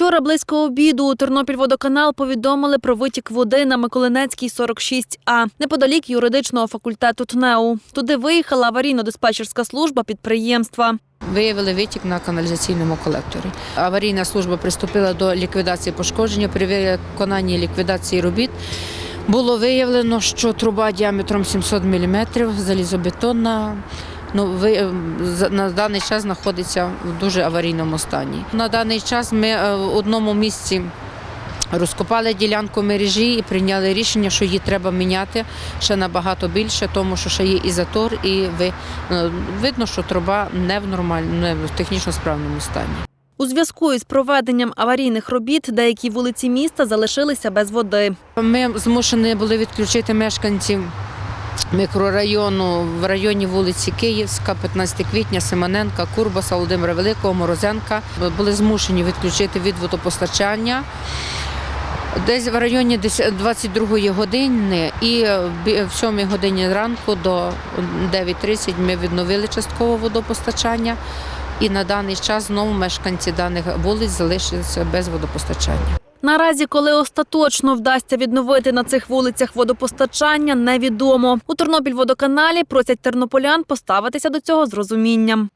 Вчора близько обіду у Тернопільводоканал повідомили про витік води на Миколинецькій 46А, неподалік юридичного факультету ТНЕУ. Туди виїхала аварійно-диспетчерська служба підприємства. Виявили витік на каналізаційному колекторі. Аварійна служба приступила до ліквідації пошкодження. При виконанні ліквідації робіт було виявлено, що труба діаметром 700 мм, залізобетонна. Ну, ви, на даний час знаходиться в дуже аварійному стані. На даний час ми е, в одному місці розкопали ділянку мережі і прийняли рішення, що її треба міняти ще набагато більше, тому що ще є і затор, і ви, е, видно, що труба не в нормальному, не в технічно справному стані. У зв'язку із проведенням аварійних робіт деякі вулиці міста залишилися без води. Ми змушені були відключити мешканців мікрорайону в районі вулиці Київська, 15 квітня, Симоненка, Курбаса, Володимира Великого, Морозенка. Були змушені відключити від водопостачання. Десь в районі 22 години і в 7 годині ранку до 9.30 ми відновили частково водопостачання. І на даний час знову мешканці даних вулиць залишилися без водопостачання. Наразі, коли остаточно вдасться відновити на цих вулицях водопостачання, невідомо. У Тернопільводоканалі просять тернополян поставитися до цього з розумінням.